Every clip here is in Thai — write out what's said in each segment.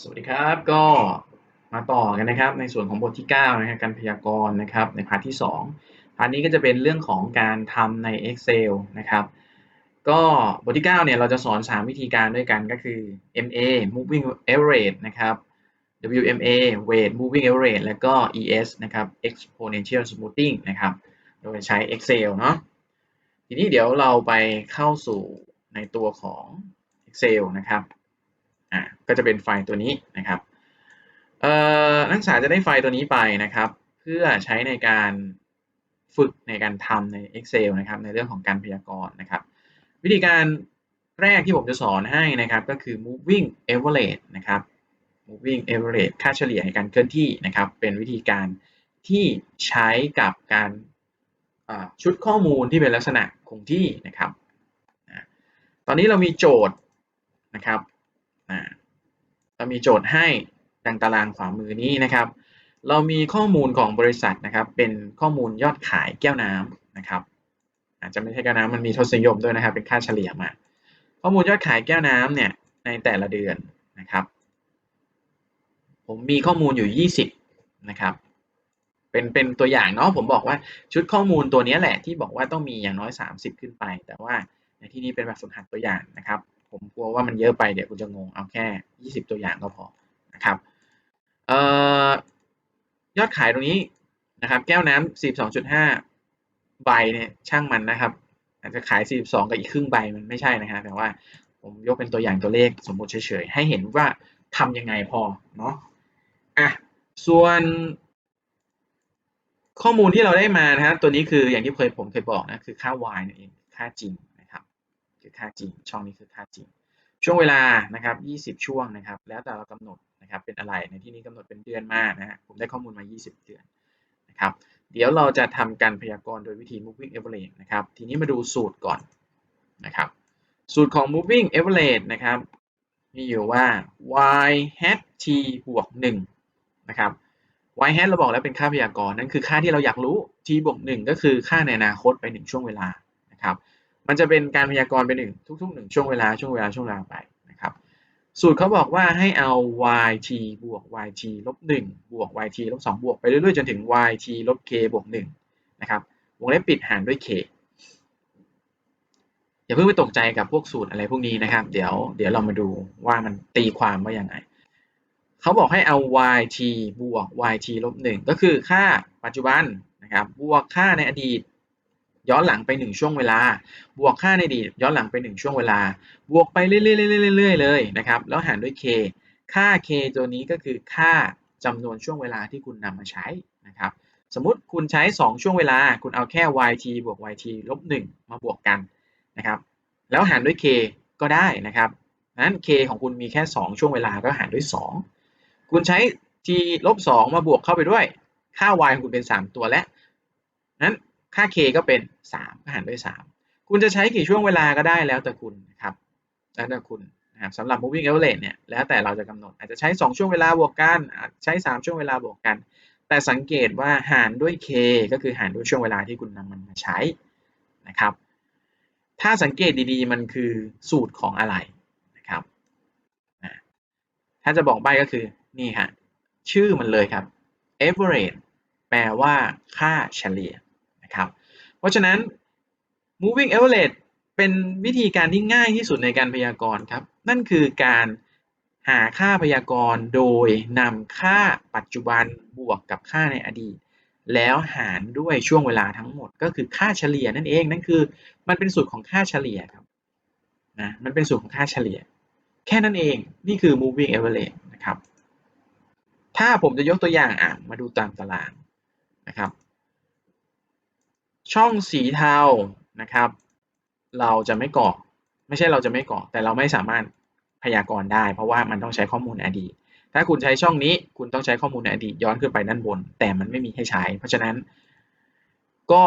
สวัสดีครับก็มาต่อกันนะครับ ในส่วนของบทที่9นะครับการพยากรณ์นะครับในพาร์ทที่ 2 พาร์ทนี้ก็จะเป็นเรื่องของการทำใน Excel นะครับ ก็บทที่9เนี่ยเราจะสอน 3 วิธีการด้วยกันก็คือ MA moving average นะครับ WMA weight moving average แล้วก็ ES นะครับ exponential smoothing นะครับ โดยใช้ Excel เนาะทีนี้เดี๋ยวเราไปเข้าสู่ในตัวของ Excel นะครับ อ่าก็จะเป็นไฟล์ตัวนี้นะครับเอ่อนักศึกษาจะได้ไฟล์ตัวนี้ไปนะครับ เพื่อใช้ในการฝึกในการทำใน Excel นะครับ ในเรื่องของการพยากรณ์นะครับ วิธีการแรกที่ผมจะสอนให้นะครับ ก็คือ moving average นะครับ moving average ค่าเฉลี่ยในการเคลื่อนที่นะครับ เป็นวิธีการที่ใช้กับการชุดข้อมูลที่เป็นลักษณะคงที่นะครับ ตอนนี้เรามีโจทย์นะครับ เรามีโจทย์ให้ดังตารางขวามือนี้นะครับ เรามีข้อมูลของบริษัทนะครับ เป็นข้อมูลยอดขายแก้วน้ำนะครับ อาจจะไม่ใช่แก้วน้ำมันมีทศนิยมด้วยนะครับ เป็นค่าเฉลี่ยมา ข้อมูลยอดขายแก้วน้ำเนี่ยในแต่ละเดือนนะครับ ผมมีข้อมูลอยู่ 20 นะครับเป็นเป็นตัวอย่างเนาะผมบอกว่าชุดข้อมูลตัวนี้แหละที่บอกว่าต้องมีอย่างน้อย 30 ขึ้นไป แต่ว่าในที่นี้เป็นแบบฝึกหัดตัวอย่างนะครับ ผมกลัวว่ามันเยอะไปเดี๋ยวคุณจะงงเอาแค่ 20 ตัวอย่างก็พอนะครับออยอดขายตรงนี้นะครับ แก้วน้ำ42.5 ใบเนี่ยช่างมันนะครับ อาจจะขาย 42 กับอีกครึ่งใบมันไม่ใช่นะฮะแต่ว่าผมยกเป็นตัวอย่างตัวเลขสมมติเฉยๆ ให้เห็นว่าทำยังไงพอเนาะอะส่วนข้อมูลที่เราได้มานะฮะตัวนี้คืออย่างที่เคยผมเคยบอกนะ คือค่า y นั่นเองค่าจริง คือค่าจริง ช่องนี้คือค่าจริง ช่วงเวลานะครับ 20 ช่วงนะครับ แล้วแต่เรากำหนดนะครับเป็นอะไรในที่นี้กำหนดเป็นเดือนมากนะฮะผมได้ข้อมูลมา 20 เดือนนะครับ เดี๋ยวเราจะทำการพยากรณ์โดยวิธี moving average นะครับ ทีนี้มาดูสูตรก่อนนะครับสูตรของ moving average นะครับมีอยู่ว่า y hat t บวก1นะครับ y hat เราบอกแล้วเป็นค่าพยากรณ์นั่นคือค่าที่เราอยากรู้ t บวก1ก็คือค่าในอนาคตไป 1 ช่วงเวลานะครับ มันจะเป็นการพยากรณ์เป็นหนึ่งทุกๆหนึ่งช่วงเวลาช่วงเวลาช่วงเวลาไปนะครับ สูตรเขาบอกว่าให้เอา yt บวก yt ลบ1บวก yt ลบ2บวกไปเรื่อยๆ จนถึง yt ลบ k บวก1นะครับวงเล็บปิดหารด้วย k อย่าเพิ่งไปตกใจกับพวกสูตรอะไรพวกนี้นะครับ เดี๋ยวเดี๋ยวเรามาดูว่ามันตีความว่าอย่างไรเขาบอกให้เอา yt บวก yt ลบ1ก็คือค่าปัจจุบันนะครับบวกค่าในอดีต ย้อนหลังไปหนึ่งช่วงเวลา บวกค่าในอดีตย้อนหลังไปหนึ่งช่วงเวลา บวกไปเรื่อยๆๆเลยนะครับ แล้วหารด้วย k ค่า k ตัวนี้ก็คือค่าจำนวนช่วงเวลาที่คุณนำมาใช้นะครับ สมมติคุณใช้ 2 ช่วงเวลา คุณเอาแค่ yt บวก yt ลบ1มาบวกกันนะครับ แล้วหารด้วย k ก็ได้นะครับนั้น k ของคุณมีแค่ 2 ช่วงเวลาก็หารด้วย 2 คุณใช้ t ลบ2มาบวกเข้าไปด้วย ค่า y ของคุณเป็น 3 ตัวและนั้น ค่า k ก็เป็น3หารด้วย 3 คุณจะใช้กี่ช่วงเวลาก็ได้แล้วแต่คุณนะครับแล้วแต่คุณนะครับสำหรับ moving average เนี่ยแล้วแต่เราจะกำหนดอาจจะใช้ 2 ช่วงเวลาบวกกันใช้ 3 ช่วงเวลาบวกกัน แต่สังเกตว่าหารด้วย k ก็คือหารด้วยช่วงเวลาที่คุณนำมันมาใช้นะครับ ถ้าสังเกตดีๆ มันคือสูตรของอะไรนะครับถ้าจะบอกใบก็คือนี่ฮะชื่อมันเลยครับ average แปลว่าค่าเฉลี่ย ครับ เพราะฉะนั้น moving average เป็นวิธีการที่ง่ายที่สุดในการพยากรณ์ครับ นั่นคือการหาค่าพยากรณ์โดยนำค่าปัจจุบันบวกกับค่าในอดีต แล้วหารด้วยช่วงเวลาทั้งหมด ก็คือค่าเฉลี่ยนั่นเองนั่นคือ มันเป็นสูตรของค่าเฉลี่ยครับนะมันเป็นสูตรของค่าเฉลี่ย แค่นั้นเองนี่คือ moving average นะครับ ถ้าผมจะยกตัวอย่างอะมาดูตามตารางนะครับ ช่องสีเทานะครับ เราจะไม่กรอไม่ใช่เราจะไม่กรอแต่เราไม่สามารถพยากรณ์ได้ เพราะว่ามันต้องใช้ข้อมูลอดีต ถ้าคุณใช้ช่องนี้คุณต้องใช้ข้อมูลในอดีตย้อนขึ้นไปด้านบน แต่มันไม่มีให้ใช้ เพราะฉะนั้น ก็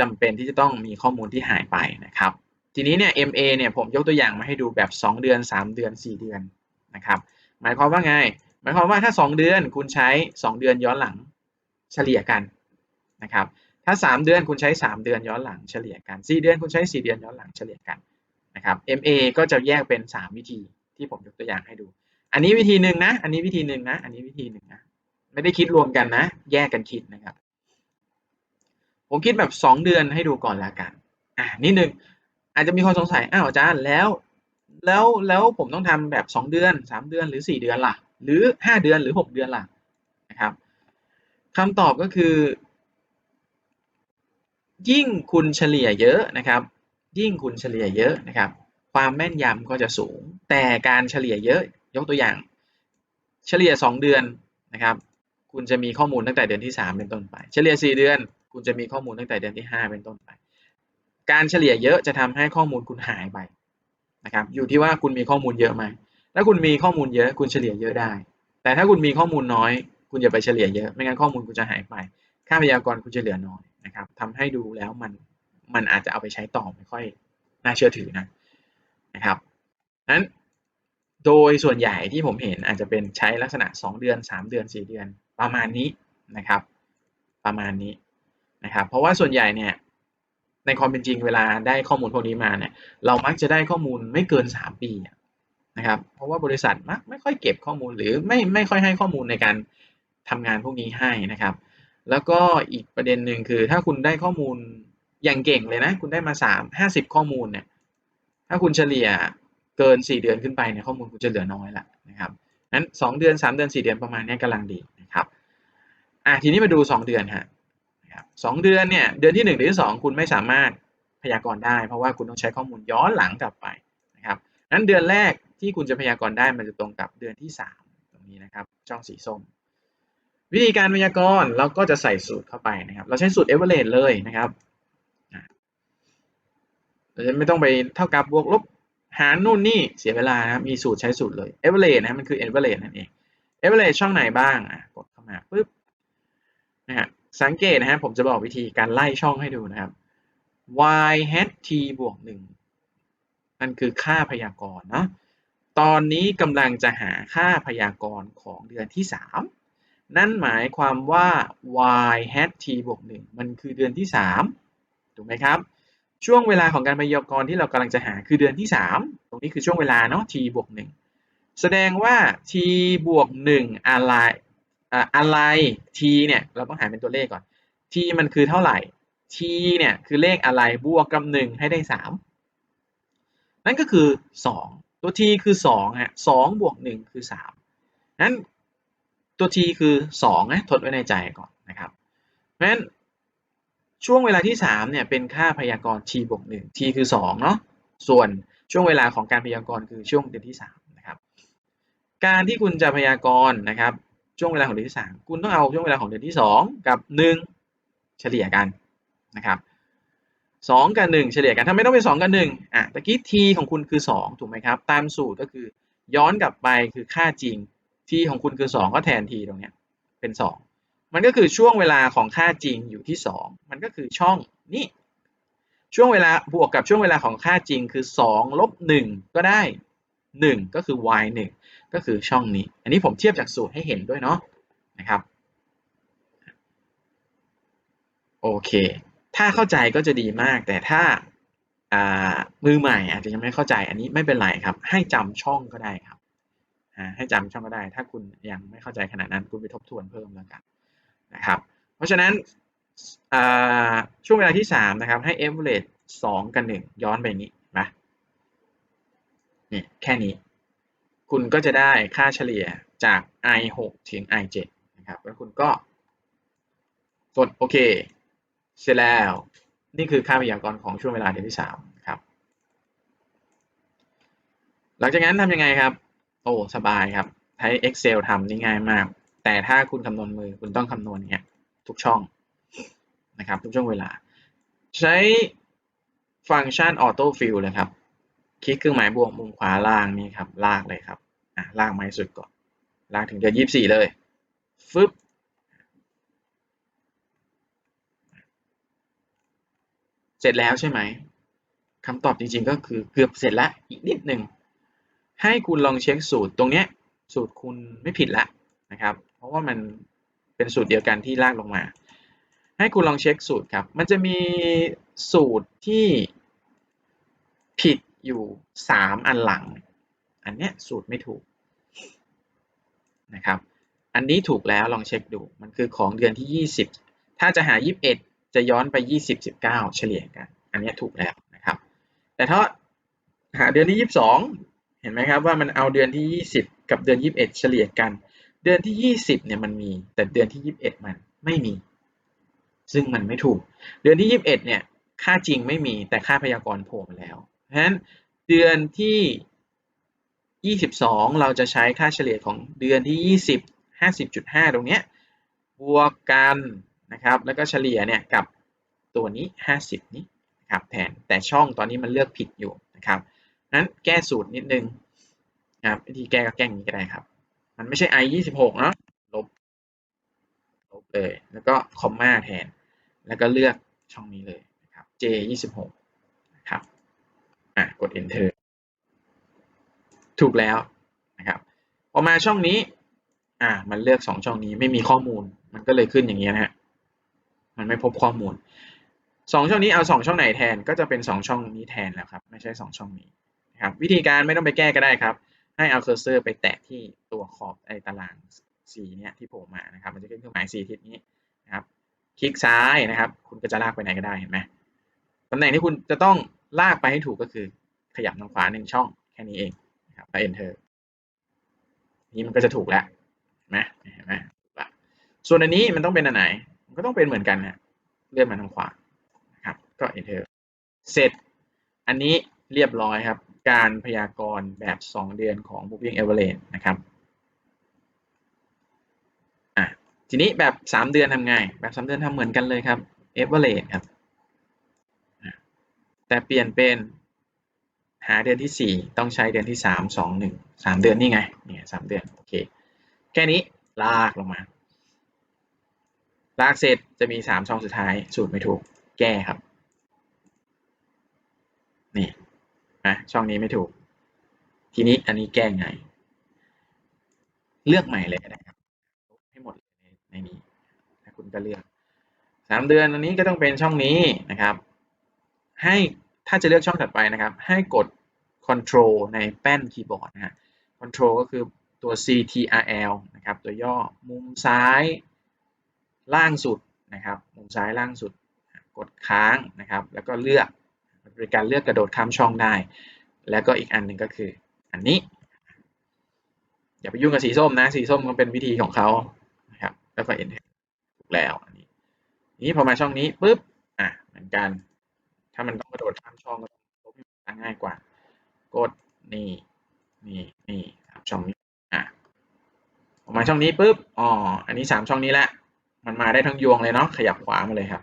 จำเป็นที่จะต้องมีข้อมูลที่หายไปนะครับ ทีนี้เนี่ย MA เนี่ยผมยกตัวอย่างมาให้ดูแบบ 2 เดือน 3 เดือน 4 เดือนนะครับ หมายความว่าไง หมายความว่าถ้า 2 เดือนคุณใช้ 2 เดือนย้อนหลังเฉลี่ยกันนะครับ ถ้า 3 เดือนคุณใช้ 3 เดือนย้อนหลังเฉลี่ยกัน 4 เดือนคุณใช้ 4 เดือนย้อนหลังเฉลี่ยกันนะครับ MA ก็จะแยกเป็น 3 วิธีที่ผมยกตัวอย่างให้ดู อันนี้วิธีหนึ่งนะ อันนี้วิธีหนึ่งนะ อันนี้วิธีหนึ่งนะ ไม่ได้คิดรวมกันนะ แยกกันคิดนะครับ ผมคิดแบบสองเดือนให้ดูก่อนละกัน อ่านิดนึง อาจจะมีคนสงสัย อ้าวอาจารย์แล้ว แล้วแล้วผมต้องทำแบบสองเดือนสามเดือนหรือสี่เดือนล่ะ หรือห้าเดือนหรือหกเดือนล่ะนะครับคำตอบก็คือ ยิ่งคุณเฉลี่ยเยอะนะครับ ยิ่งคุณเฉลี่ยเยอะนะครับ ความแม่นยำก็จะสูง แต่การเฉลี่ยเยอะยกตัวอย่าง เฉลี่ยสองเดือนนะครับ คุณจะมีข้อมูลตั้งแต่เดือนที่สามเป็นต้นไป เฉลี่ยสี่เดือน คุณจะมีข้อมูลตั้งแต่เดือนที่ห้าเป็นต้นไป การเฉลี่ยเยอะจะทำให้ข้อมูลคุณหายไปนะครับ อยู่ที่ว่าคุณมีข้อมูลเยอะไหมถ้าคุณมีข้อมูลเยอะ คุณเฉลี่ยเยอะได้ แต่ถ้าคุณมีข้อมูลน้อย คุณอย่าไปเฉลี่ยเยอะ ไม่งั้นข้อมูลคุณจะหายไป ค่าพยากรณ์คุณจะเหลือน้อย นะครับทำให้ดูแล้วมันมันอาจจะเอาไปใช้ต่อไม่ค่อยน่าเชื่อถือนะนะครับนั้นโดยส่วนใหญ่ที่ผมเห็นอาจจะเป็นใช้ลักษณะ 2 เดือน 3 เดือน 4 เดือน ประมาณนี้นะครับ ประมาณนี้นะครับ เพราะว่าส่วนใหญ่เนี่ยในความเป็นจริงเวลาได้ข้อมูลพวกนี้มาเนี่ยเรามักจะได้ข้อมูลไม่เกิน 3 ปีนะครับ เพราะว่าบริษัทมักไม่ค่อยเก็บข้อมูลหรือไม่ไม่ค่อยให้ข้อมูลในการทำงานพวกนี้ให้นะครับ แล้วก็อีกประเด็นหนึ่งคือ ถ้าคุณได้ข้อมูลอย่างเก่งเลยนะ คุณได้มาสามห้าสิบข้อมูลเนี่ยถ้าคุณเฉลี่ยเกินสี่เดือนขึ้นไปเนี่ยข้อมูลคุณจะเหลือน้อยละนะครับนั้นสองเดือนสามเดือนสี่เดือนประมาณนี้กำลังดีนะครับอะทีนี้มาดูสองเดือนฮะสองเดือนเนี่ยเดือนที่หนึ่งเดือนที่สองคุณไม่สามารถพยากรณ์ได้ เพราะว่าคุณต้องใช้ข้อมูลย้อนหลังกลับไปนะครับนั้นเดือนแรกที่คุณจะพยากรณ์ได้มันจะตรงกับเดือนที่สามตรงนี้นะครับช่องสีส้ม วิธีการพยากรณ์เราก็จะใส่สูตรเข้าไปนะครับ เราใช้สูตร average เลยนะครับเราจะไม่ต้องไปเท่ากับบวกลบหารนู่นนี่เสียเวลานะครับมีสูตรใช้สูตรเลย average นะมันคือ average นั่นเอง average ช่องไหนบ้างอะกดเข้ามาปุ๊บนะฮะสังเกตนะฮะผมจะบอกวิธีการไล่ช่องให้ดูนะครับ y hat t บวกหนึ่งนั่นคือค่าพยากรณ์เนาะตอนนี้กำลังจะหาค่าพยากรณ์ของเดือนที่สาม นั่นหมายความว่า y hat t บวก1มันคือเดือนที่ 3 ถูกไหมครับ ช่วงเวลาของการพยากรณ์ที่เรากำลังจะหาคือเดือนที่ 3 ตรงนี้คือช่วงเวลาเนาะ t บวก1แสดงว่า t บวก1อะไรอะไร t เนี่ยเราต้องหาเป็นตัวเลขก่อน t มันคือเท่าไหร่ t เนี่ยคือเลขอะไรบวกกับ 1 ให้ได้ 3 นั่นก็คือ 2 ตัว t คือ2ฮะ2บวก1คือ 3นั้น ตัว t คือ2นะทดไว้ในใจก่อนนะครับเพราะฉะนั้นช่วงเวลาที่3เนี่ยเป็นค่าพยากรณ์ t บวก1 t คือ2เนาะส่วนช่วงเวลาของการพยากรณ์คือช่วงเดือนที่3นะครับการที่คุณจะพยากรณ์นะครับช่วงเวลาของเดือนที่ 3 คุณต้องเอาช่วงเวลาของเดือนที่ 2 กับ 1 เฉลี่ยกันนะครับ2กับ 1 เฉลี่ยกันถ้าไม่ต้องเป็น 2 กับ1อะตะกี้ t ของคุณคือ 2 ถูกไหมครับ ตามสูตรก็คือย้อนกลับไปคือค่าจริง t ของคุณคือ 2 ก็แทน t ตรงนี้เป็น 2 มันก็คือช่วงเวลาของค่าจริงอยู่ที่ 2 มันก็คือช่องนี้ช่วงเวลาบวกกับช่วงเวลาของค่าจริงคือ2ลบ1ก็ได้ 1 ก็คือ y 1ก็คือช่องนี้ อันนี้ผมเทียบจากสูตรให้เห็นด้วยเนาะนะครับโอเค ถ้าเข้าใจก็จะดีมาก แต่ถ้ามือใหม่อาจจะยังไม่เข้าใจอันนี้ไม่เป็นไรครับ ให้จำช่องก็ได้ครับ ให้จำช่องก็ได้ ถ้าคุณยังไม่เข้าใจขนาดนั้นคุณไปทบทวนเพิ่มแล้วกันนะครับ เพราะฉะนั้นช่วงเวลาที่ 3 นะครับ ให้ average 2 กับ 1 ย้อนไปอย่างนี้นะนี่แค่นี้ คุณก็จะได้ค่าเฉลี่ยจาก i 6ถึง i 7นะครับแล้วคุณก็กดโอเค เสร็จแล้ว นี่คือค่าพยากรณ์ของช่วงเวลาเดือนที่3ครับ หลังจากนั้นทำยังไงครับ โอ้สบายครับ ใช้ Excel ทำนี่ง่ายมาก แต่ถ้าคุณคำนวณมือคุณต้องคำนวณเนี้ยทุกช่องนะครับ ทุกช่วงเวลา ใช้ฟังก์ชัน Auto Fill เลยครับ คลิกเครื่องหมายบวกมุมขวาล่างนี่ครับ ลากเลยครับอะลากมาให้สุดก่อน ลากถึงเดือนยี่สี่เลยฟึบเสร็จแล้วใช่ไหมคำตอบจริงๆก็คือเกือบเสร็จแล้วอีกนิดหนึ่ง ให้คุณลองเช็คสูตรตรงเนี้ยสูตรคุณไม่ผิดละนะครับ เพราะว่ามันเป็นสูตรเดียวกันที่ลากลงมา ให้คุณลองเช็คสูตรครับ มันจะมีสูตรที่ผิดอยู่สามอันหลัง อันเนี้ยสูตรไม่ถูกนะครับ อันนี้ถูกแล้วลองเช็คดู มันคือของเดือนที่ 20 ถ้าจะหา 21 จะย้อนไป 20 19 เฉลี่ยกัน อันนี้ถูกแล้วนะครับ แต่ถ้าหาเดือนที่ 22 เห็นไหมครับว่ามันเอาเดือนที่ 20 กับเดือน 21 เฉลี่ยกัน เดือนที่ 20เนี่ยมันมี แต่เดือนที่ 21 มันไม่มี ซึ่งมันไม่ถูก เดือนที่ 21เนี่ยค่าจริงไม่มีแต่ค่าพยากรณ์โผล่มาแล้วเพราะฉะนั้นเดือนที่ 22 เราจะใช้ค่าเฉลี่ยของเดือนที่ 20 50.5 ตรงเนี้ยบวกกันนะครับ แล้วก็เฉลี่ยเนี่ยกับตัวนี้ 50 นี้นะครับแทนแต่ช่องตอนนี้มันเลือกผิดอยู่นะครับ นั้นแก้สูตรนิดนึงนะครับวิธีแก้ก็แก้อย่างนี้ก็ได้ครับ มันไม่ใช่ i 26เนาะลบลบเลย แล้วก็คอมมาแทน แล้วก็เลือกช่องนี้เลยนะครับ j 26นะครับอะกด enter ถูกแล้วนะครับพอมาช่องนี้ อ่า มันเลือกสองช่องนี้ไม่มีข้อมูล มันก็เลยขึ้นอย่างเงี้ยนะฮะมันไม่พบข้อมูลสองช่องนี้เอาสองช่องไหนแทนก็จะเป็นสองช่องนี้แทนแล้วครับ ไม่ใช่สองช่องนี้ ครับวิธีการไม่ต้องไปแก้ก็ได้ครับ ให้เอาเคอร์เซอร์ไปแตะที่ตัวขอบไอ้ตารางสีเนี่ยที่โผล่มานะครับ มันจะขึ้นเครื่องหมายสีทิศนี้นะครับ คลิกซ้ายนะครับ คุณก็จะลากไปไหนก็ได้เห็นไหมตำแหน่งที่คุณจะต้องลากไปให้ถูกก็คือขยับทางขวาหนึ่งช่องแค่นี้เองนะครับแล้ว enter นี้มันก็จะถูกแล้วเห็นไหมเห็นไหมส่วนอันนี้มันต้องเป็นอันไหน มันก็ต้องเป็นเหมือนกันนะเลื่อนมาทางขวานะครับ ก็ enter เสร็จ อันนี้เรียบร้อยครับ การพยากรณ์แบบ 2 เดือนของ moving average นะครับอะทีนี้แบบ 3 เดือนทำไง แบบ 3 เดือนทำเหมือนกันเลยครับ average ครับแต่เปลี่ยนเป็นหาเดือนที่ 4 ต้องใช้เดือนที่ 3 2 1 3 เดือนนี่ไงเนี่ย3เดือนโอเคแค่นี้ลากลงมา ลากเสร็จจะมี 3 ช่องสุดท้ายสูตรไม่ถูกแก้ครับนี่ นะช่องนี้ไม่ถูก ทีนี้อันนี้แก้ไง เลือกใหม่เลยก็ได้ครับให้หมดในนี้ถ้าคุณก็เลือก3เดือนอันนี้ก็ต้องเป็นช่องนี้นะครับ ให้ถ้าจะเลือกช่องถัดไปนะครับ ให้กด Control ในแป้นคีย์บอร์ดนะฮะ Control ก็คือตัว CTRL นะครับ ตัวย่อมุมซ้ายล่างสุดนะครับ มุมซ้ายล่างสุด กดค้างนะครับ แล้วก็เลือก บริการเลือกกระโดดข้ามช่องได้ แล้วก็อีกอันหนึ่งก็คือ อันนี้ อย่าไปยุ่งกับสีส้มนะ สีส้มมันเป็นวิธีของเขานะครับ แล้วก็ enter ถูกแล้วอันนี้นี้พอมาช่องนี้ปุ๊บอะเหมือนกัน ถ้ามันต้องกระโดดข้ามช่องก็ลบง่ายกว่า กดนี่นี่นี่สามช่องนี้อะออกมาช่องนี้ปุ๊บอ๋ออันนี้สามช่องนี้แหละมันมาได้ทั้งยวงเลยเนาะขยับขวามาเลยครับ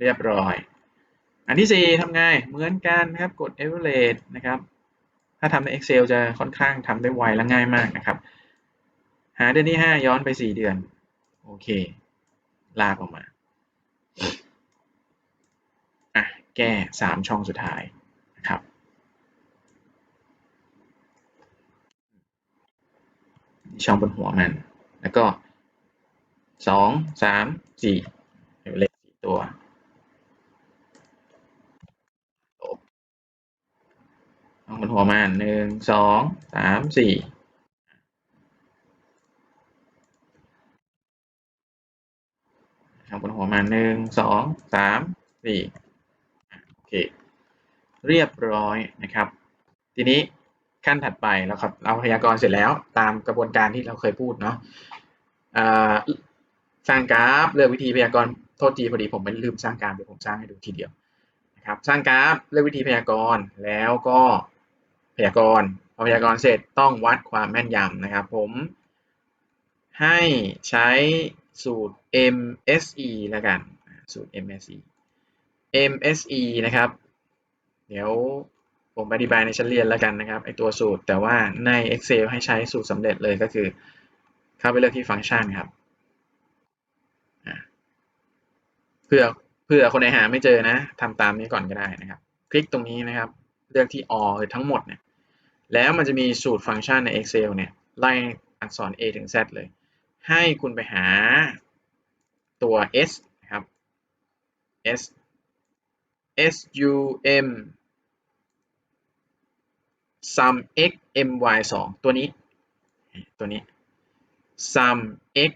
เรียบร้อย อันที่สี่ทำไง เหมือนกันครับ กด average นะครับ ถ้าทำใน Excel จะค่อนข้างทำได้ไวและง่ายมากนะครับ หาเดือนที่ห้าย้อนไปสี่เดือน โอเค ลากออกมา อะ แก้สามช่องสุดท้ายนะครับ ช่องบนหัวมัน แล้วก็สองสามสี่เลขสี่ตัว ช่องบนหัวมันหนึ่งสองสามสี่ช่องบนหัวมันหนึ่งสองสามสี่โอเค เรียบร้อยนะครับ ทีนี้ขั้นถัดไปแล้วครับ เราพยากรณ์เสร็จแล้วตามกระบวนการที่เราเคยพูดเนาะสร้างกราฟเลือกวิธีพยากรณ์โทษทีพอดีผมไม่ลืมสร้างกราฟเดี๋ยวผมสร้างให้ดูทีเดียวนะครับ สร้างกราฟเลือกวิธีพยากรณ์แล้วก็ พยากรณ์พอพยากรณ์เสร็จต้องวัดความแม่นยำนะครับ ผม ให้ใช้สูตร MSE แล้วกัน สูตร MSE MSE นะครับ เดี๋ยวผมอธิบายในชั้นเรียนแล้วกันนะครับไอตัวสูตร แต่ว่าใน Excel ให้ใช้สูตรสำเร็จเลยก็คือ เข้าไปเลือกที่ฟังก์ชันครับเพื่อเพื่อคนไหนหาไม่เจอนะทำตามนี้ก่อนก็ได้นะครับ คลิกตรงนี้นะครับ เลือกที่ all คือทั้งหมดเนี่ย แล้วมันจะมีสูตรฟังก์ชันใน Excel เนี่ยไล่อักษร A ถึง Z เลย ให้คุณไปหาตัว S นะครับ S S U M sum x m y 2ตัวนี้ ตัวนี้ sum x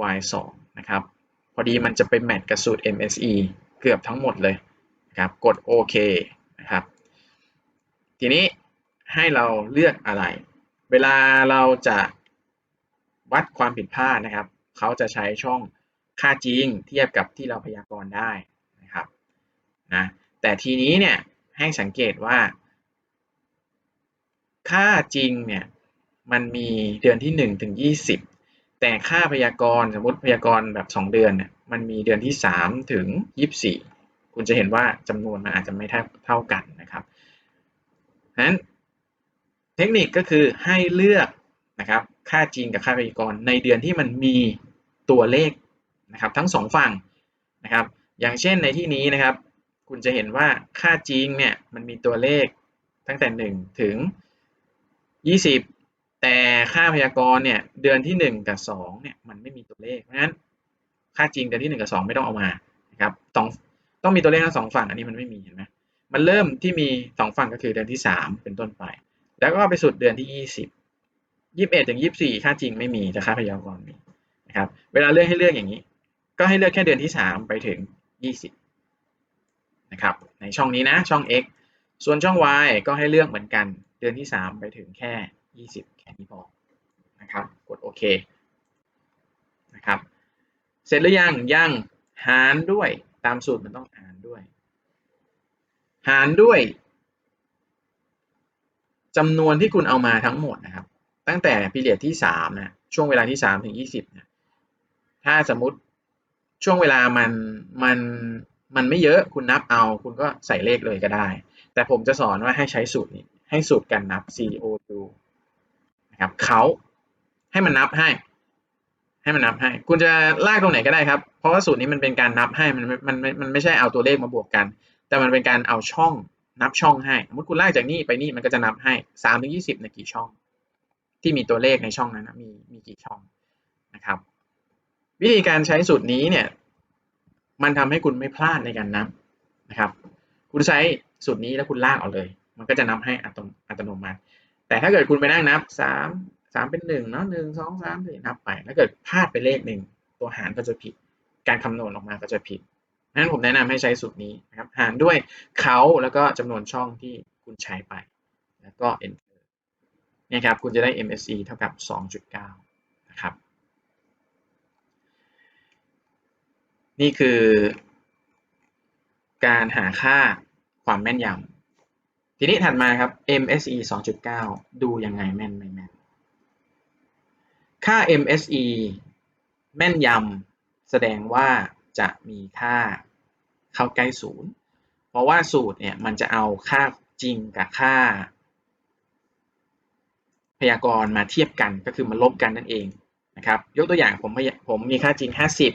my 2นะครับ พอดีมันจะไปแมทกับสูตร MSE เกือบทั้งหมดเลยนะครับ กดโอเคนะครับ ทีนี้ ให้เราเลือกอะไร เวลาเราจะวัดความผิดพลาดนะครับ เขาจะใช้ช่องค่าจริงเทียบกับที่เราพยากรณ์ได้นะครับนะแต่ทีนี้เนี่ยให้สังเกตว่า ค่าจริงเนี่ยมันมีเดือนที่ 1 ถึง 20 แต่ค่าพยากรณ์สมมติพยากรณ์แบบ 2 เดือนเนี่ยมันมีเดือนที่ 3 ถึง 24 คุณจะเห็นว่าจำนวนมันอาจจะไม่เท่าเท่ากันนะครับนั้น เทคนิคก็คือให้เลือกนะครับค่าจริงกับค่าพยากรณ์ในเดือนที่มันมีตัวเลขนะครับทั้งสองฝั่งนะครับอย่างเช่นในที่นี้นะครับ คุณจะเห็นว่าค่าจริงเนี่ยมันมีตัวเลขตั้งแต่ 1 ถึง 20 แต่ค่าพยากรณ์เนี่ยเดือนที่ 1 กับ2เนี่ยมันไม่มีตัวเลขเพราะฉะนั้นค่าจริงเดือนที่ 1 กับ 2 ไม่ต้องเอามานะครับต้องต้องมีตัวเลขทั้งสองฝั่งอันนี้มันไม่มีเห็นไหมมันเริ่มที่มี 2 ฝั่งก็คือเดือนที่ 3 เป็นต้นไป แล้วก็ไปสุดเดือนที่20 21ถึง24ค่าจริงไม่มีแต่ค่าพยากรณ์มีนะครับเวลาเลือกให้เลือกอย่างนี้ ก็ให้เลือกแค่เดือนที่3ไปถึง20นะครับในช่องนี้นะช่อง x ส่วนช่อง y ก็ให้เลือกเหมือนกัน เดือนที่ 3 ไปถึงแค่ 20 แค่นี้พอนะครับกดโอเคนะครับเสร็จหรือยังยังหารด้วยตามสูตรมันต้องหารด้วย หารด้วย จำนวนที่คุณเอามาทั้งหมดนะครับ ตั้งแต่พีเรียดที่3นะช่วงเวลาที่3ถึง20นะถ้าสมมติช่วงเวลามันมันมันไม่เยอะคุณนับเอา คุณก็ใส่เลขเลยก็ได้ แต่ผมจะสอนว่าให้ใช้สูตรนี้ให้สูตรการนับ CO2 นะครับเขาให้มันนับให้ ให้มันนับให้ คุณจะลากตรงไหนก็ได้ครับ เพราะว่าสูตรนี้มันเป็นการนับให้มันมันมันไม่ใช่เอาตัวเลขมาบวกกัน แต่มันเป็นการเอาช่อง นับช่องให้สมมติคุณลากจากนี่ไปนี่มันก็จะนับให้สามถึงยี่สิบในกี่ช่อง ที่มีตัวเลขในช่องนั้นนะมีมีกี่ช่องนะครับ วิธีการใช้สูตรนี้เนี่ยมันทำให้คุณไม่พลาดในการนับนะครับ คุณใช้สูตรนี้แล้วคุณลากออกเลย มันก็จะนับให้อัตโนมัติ แต่ถ้าเกิดคุณไปนั่งนับสามสามเป็นหนึ่งเนาะหนึ่งสองสามสี่นับไปถ้าเกิดพลาดไปเลขหนึ่งตัวหารก็จะผิด การคำนวณออกมาก็จะผิด นั้นผมแนะนำให้ใช้สูตรนี้นะครับหารด้วยเขาแล้วก็จำนวนช่องที่คุณใช้ไป แล้วก็ enter เนี่ยครับคุณจะได้ MSE เท่ากับ 2.9 นะครับ นี่คือการหาค่าความแม่นยำทีนี้ถัดมาครับ MSE 2.9 ดูยังไงแม่นไม่แม่น ค่า MSE แม่นยำแสดงว่า จะมีค่าเข้าใกล้ศูนย์เพราะว่าสูตรเนี่ยมันจะเอาค่าจริงกับค่า พยากรณ์มาเทียบกันก็คือมาลบกันนั่นเองนะครับยกตัวอย่างผมผมมีค่าจริง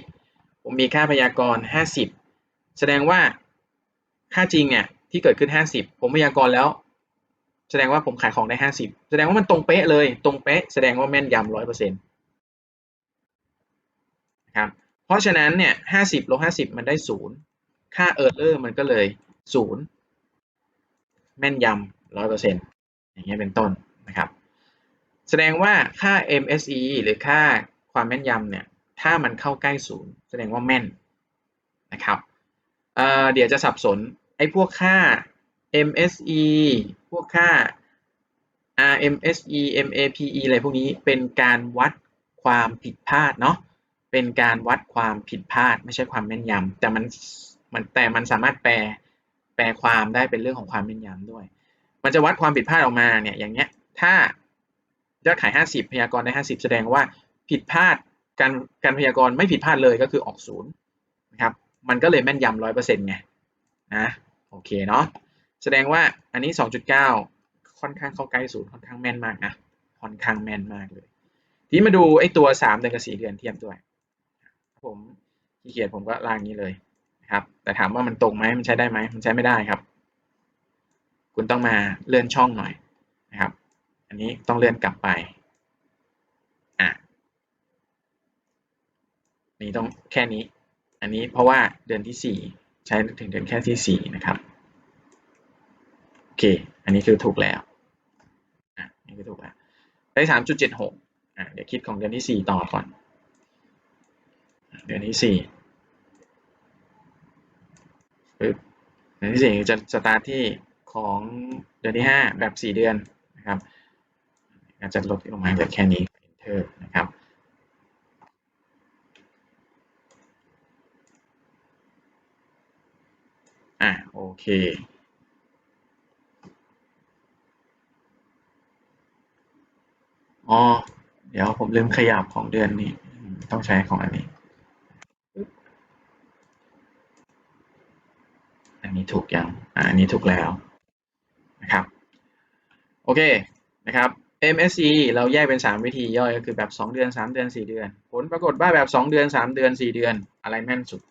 50 ผมมีค่าพยากรณ์ 50 แสดงว่าค่าจริงเนี่ยที่เกิดขึ้น 50 ผมพยากรณ์แล้ว แสดงว่าผมขายของได้ 50 แสดงว่ามันตรงเป๊ะเลยตรงเป๊ะแสดงว่าแม่นยำร้อยเปอร์เซ็นต์นะครับ เพราะฉะนั้นเนี่ยห้าสิบลบห้าสิบมันได้ศูนย์ค่าเออร์เลอร์มันก็เลยศูนย์แม่นยำร้อยเปอร์เซ็นต์อย่างเงี้ยเป็นต้นนะครับ แสดงว่าค่า MSE หรือค่าความแม่นยำเนี่ย ถ้ามันเข้าใกล้ศูนย์แสดงว่าแม่นนะครับเเดี๋ยวจะสับสนไอ้พวกค่า MSE พวกค่า RMSE MAPE อะไรพวกนี้เป็นการวัดความผิดพลาดเนาะ เป็นการวัดความผิดพลาด ไม่ใช่ความแม่นยำแต่มันมันแต่มันสามารถแปลแปลความได้เป็นเรื่องของความแม่นยำด้วย มันจะวัดความผิดพลาดออกมาเนี่ยอย่างเงี้ยถ้ายอดขาย 50 พยากรณ์ได้ 50 แสดงว่าผิดพลาดการการพยากรณ์ไม่ผิดพลาดเลยก็คือออกศูนย์นะครับมันก็เลยแม่นยำร้อยเปอร์เซ็นต์ไงนะโอเคเนาะแสดงว่าอันนี้ 2.9 ค่อนข้างเข้าใกล้ศูนย์ค่อนข้างแม่นมากนะค่อนข้างแม่นมากเลย ทีมาดูไอ้ตัว 3 เดือนกับ 4 เดือนเทียบด้วย ผมขี้เกียจผมก็ล่างนี้เลยนะครับแต่ถามว่ามันตรงไหมมันใช้ได้ไหมมันใช้ไม่ได้ครับ คุณต้องมาเลื่อนช่องหน่อยนะครับ อันนี้ต้องเลื่อนกลับไปอะนี่ต้องแค่นี้ อันนี้เพราะว่าเดือนที่ 4 ใช้ถึงเดือนแค่ที่4นะครับโอเค อันนี้คือถูกแล้วอะนี่คือถูกแล้วได้3.76อะเดี๋ยวคิดของเดือนที่สี่ต่อก่อน เดือนที่สี่ปึ๊บเดือนที่สี่จะสตาร์ทที่ของเดือนที่ห้าแบบสี่เดือนนะครับอาจจะลดลงมาจากแค่นี้ enter นะครับอะโอเคอ๋อเดี๋ยวผมลืมขยับของเดือนนี้ ต้องใช้ของอันนี้ อั นี้ถูกยังอ่าอันนี้ถูกแล้วนะครับโอเคนะครับ MSE เราแยกเป็น 3 วิธีย่อยก็คือแบบ 2 เดือน 3 เดือน 4 เดือน ผลปรากฏว่าแบบ 2 เดือน 3 เดือน 4 เดือน อะไรแม่นสุด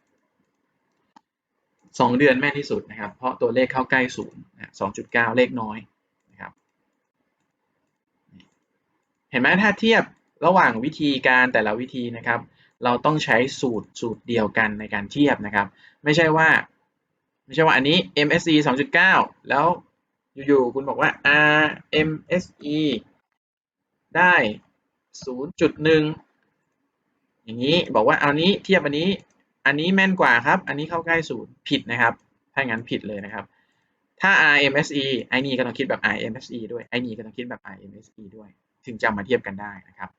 2 เดือนแม่นที่สุดนะครับ เพราะตัวเลขเข้าใกล้ศูนย์2.9 เลขน้อยนะครับเห็นไหมถ้าเทียบระหว่างวิธีการแต่ละวิธีนะครับ เราต้องใช้สูตรสูตรเดียวกันในการเทียบนะครับ ไม่ใช่ว่า ไม่ใช่ว่าอันนี้ MSE 2.9 แล้วอยู่ๆคุณบอกว่า RMSE ได้ 0.1 อย่างนี้บอกว่าเอานี้เทียบอันนี้ อันนี้แม่นกว่าครับ อันนี้เข้าใกล้ศูนย์ผิดนะครับ ถ้างั้นผิดเลยนะครับ ถ้า RMSE ไอ้นี่ก็ต้องคิดแบบ RMSE ด้วยไอ้นี่ก็ต้องคิดแบบ RMSE ด้วย ถึงจะมาเทียบกันได้นะครับ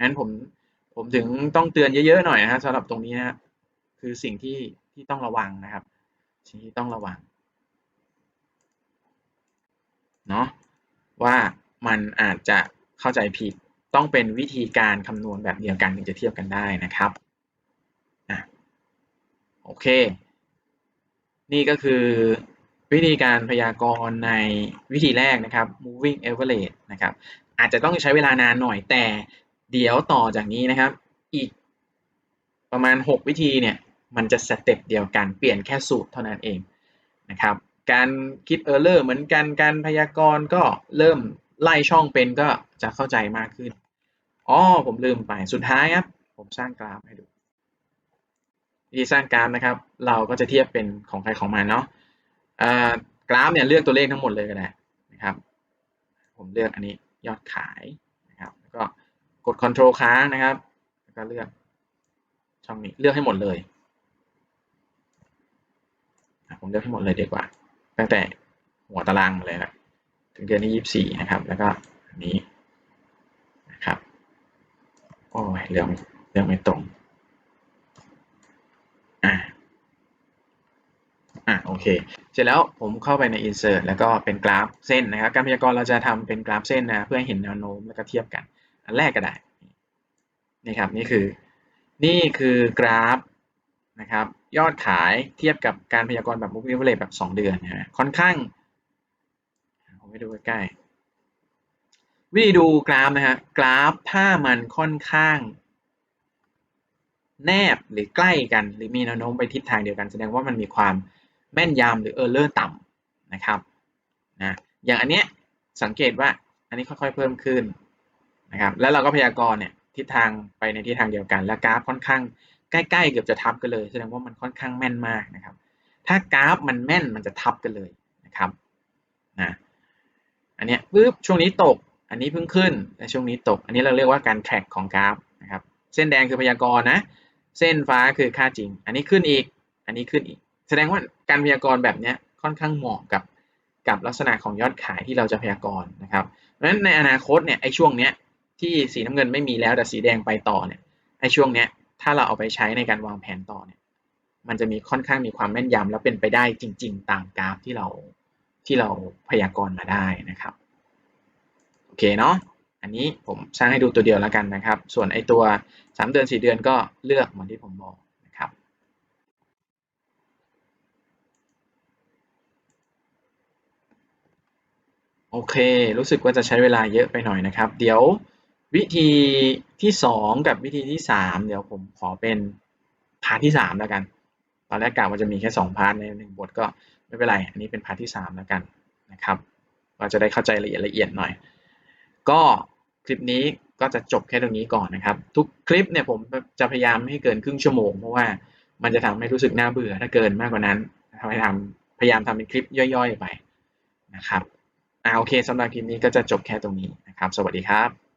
งั้นผมผมถึงต้องเตือนเยอะๆหน่อยนะครับสำหรับตรงนี้นะคือสิ่งที่ที่ต้องระวังนะครับ ที่ต้องระวังเนาะว่ามันอาจจะเข้าใจผิดต้องเป็นวิธีการคำนวณแบบเดียวกันถึงจะเทียบกันได้นะครับอะโอเค นี่ก็คือวิธีการพยากรณ์ในวิธีแรกนะครับ moving average นะครับ อาจจะต้องใช้เวลานานหน่อยแต่เดี๋ยวต่อจากนี้นะครับ อีกประมาณ 6 วิธีเนี่ย มันจะสเต็ปเดียวกันเปลี่ยนแค่สูตรเท่านั้นเองนะครับ การคิด error เหมือนกันการพยากรณ์ก็เริ่มไล่ช่องเป็นก็จะเข้าใจมากขึ้นอ๋อผมลืมไปสุดท้ายครับ ผมสร้างกราฟให้ดูวิธีสร้างกราฟนะครับ เราก็จะเทียบเป็นของใครของมันเนาะกราฟเนี่ยเลือกตัวเลขทั้งหมดเลยก็ได้นะครับ ผมเลือกอันนี้ยอดขายนะครับแล้วก็กด Ctrl ค้างนะครับ แล้วก็เลือกช่องนี้เลือกให้หมดเลย ผมเลือกให้งหมดเลยดีกว่า ตั้งแต่หัวตารางเลยนะถึงเดือนที่ยี่สี่นะครับ แล้วก็อันนี้นะครับโอ้ยเรื่องเรื่องไม่ตรงอ่าอ่าโอเค เสร็จแล้วผมเข้าไปใน insert แล้วก็เป็นกราฟเส้นนะครับ การพยากรณ์เราจะทำเป็นกราฟเส้นนะ เพื่อเห็นแนวโน้มแล้วก็เทียบกัน อันแรกก็ได้ นี่ครับ นี่คือ นี่คือกราฟนะครับ ยอดขายเทียบกับการพยากรณ์แบบ moving average แบบ 2 เดือนนะค่อนข้างผมให้ดูใกล้ๆวิธีดูกราฟนะฮะกราฟถ้ามันค่อนข้าง แนบหรือใกล้กัน หรือมีแนวโน้มไปทิศทางเดียวกัน แสดงว่ามันมีความแม่นยำหรือเออร์เลอร์ต่ำนะครับนะอย่างอันเนี้ยสังเกตว่าอันนี้ค่อยๆเพิ่มขึ้นนะครับแล้วเราก็พยากรณ์เนี่ยทิศทางไปในทิศทางเดียวกัน และกราฟค่อนข้าง ใกล้ๆเกือบจะทับกันเลย แสดงว่ามันค่อนข้างแม่นมากนะครับ ถ้ากราฟมันแม่นมันจะทับกันเลยนะครับนะอันเนี้ยปึ๊บช่วงนี้ตก อันนี้เพิ่งขึ้นและช่วงนี้ตก อันนี้เราเรียกว่าการ track ของกราฟนะครับ เส้นแดงคือพยากรณ์นะ เส้นฟ้าคือค่าจริง อันนี้ขึ้นอีก อันนี้ขึ้นอีก แสดงว่าการพยากรณ์แบบนี้ค่อนข้างเหมาะกับกับลักษณะของยอดขายที่เราจะพยากรณ์นะครับ เพราะฉะนั้นในอนาคตเนี่ยไอ้ช่วงเนี้ยที่สีน้ำเงินไม่มีแล้วแต่สีแดงไปต่อเนี่ยไอ้ช่วงเนี้ย ถ้าเราเอาไปใช้ในการวางแผนต่อเนี่ย มันจะมีค่อนข้างมีความแม่นยำแล้วเป็นไปได้จริง ๆ ตามกราฟที่เราที่เราพยากรณ์มาได้นะครับ โอเคเนาะอันนี้ผมสร้างให้ดูตัวเดียวแล้วกันนะครับ ส่วนไอตัว 3 เดือน 4 เดือนก็เลือกเหมือนที่ผมบอกนะครับ โอเค รู้สึกว่าจะใช้เวลาเยอะไปหน่อยนะครับ เดี๋ยว วิธีที่2กับวิธีที่3เดี๋ยวผมขอเป็นพาร์ทที่3แล้วกัน ตอนแรกกะว่าจะมีแค่2พาร์ทใน1บทก็ไม่เป็นไร อันนี้เป็นพาร์ทที่3แล้วกันนะครับ เราจะได้เข้าใจละเอียดละเอียดหน่อย ก็คลิปนี้ก็จะจบแค่ตรงนี้ก่อนนะครับ ทุกคลิปเนี่ยผมจะพยายามให้เกินครึ่งชั่วโมง เพราะว่ามันจะทำให้รู้สึกน่าเบื่อถ้าเกินมากกว่านั้นทำให้ทำพยายามทำเป็นคลิปย่อยๆไปนะครับอ่าโอเคสำหรับคลิปนี้ก็จะจบแค่ตรงนี้นะครับ สวัสดีครับ